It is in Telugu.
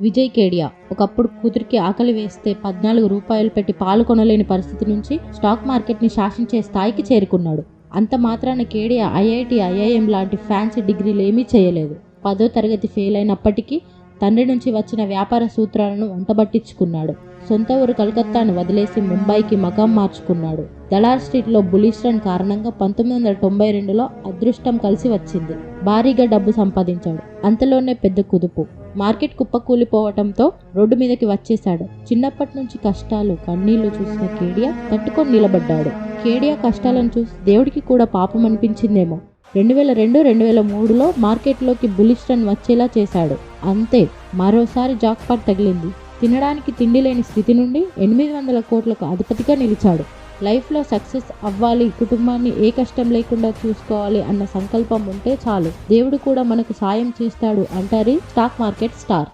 విజయ్ కేడియా ఒకప్పుడు కూతురికి ఆకలి వేస్తే పద్నాలుగు రూపాయలు పెట్టి పాలు కొనలేని పరిస్థితి నుంచి స్టాక్ మార్కెట్ని శాసించే స్థాయికి చేరుకున్నాడు. అంత మాత్రాన కేడియా ఐఐటి ఐఐఎం లాంటి ఫ్యాన్సీ డిగ్రీలు ఏమీ చేయలేదు. పదో తరగతి ఫెయిల్ అయినప్పటికీ తండ్రి నుంచి వచ్చిన వ్యాపార సూత్రాలను వంటబట్టించుకున్నాడు. సొంత ఊరు కలకత్తాను వదిలేసి ముంబైకి మకాం మార్చుకున్నాడు. దళార్ స్ట్రీట్లో బులిష్ రన్ కారణంగా పంతొమ్మిది వందల తొంభై రెండులో అదృష్టం కలిసి వచ్చింది. భారీగా డబ్బు సంపాదించాడు. అంతలోనే పెద్ద కుదుపు. మార్కెట్ కుప్పకూలిపోవటంతో రోడ్డు మీదకి వచ్చేశాడు. చిన్నప్పటి నుంచి కష్టాలు కన్నీళ్ళు చూసిన కేడియా తట్టుకొని నిలబడ్డాడు. కేడియా కష్టాలను చూసి దేవుడికి కూడా పాపం అనిపించిందేమో. రెండు వేల రెండు రెండు వేల మూడులో మార్కెట్లోకి బులిస్టన్ వచ్చేలా చేశాడు. అంతే మరోసారి జాక్పాట్ తగిలింది. తినడానికి తిండి లేని స్థితి నుండి ఎనిమిది వందల కోట్లకు అధిపతిగా నిలిచాడు. లైఫ్లో సక్సెస్ అవ్వాలి కుటుంబాన్ని ఏ కష్టం లేకుండా చూసుకోవాలి అన్న సంకల్పం ఉంటే చాలు. దేవుడు కూడా మనకు సాయం చేస్తాడు అంటారు స్టాక్ మార్కెట్ స్టార్.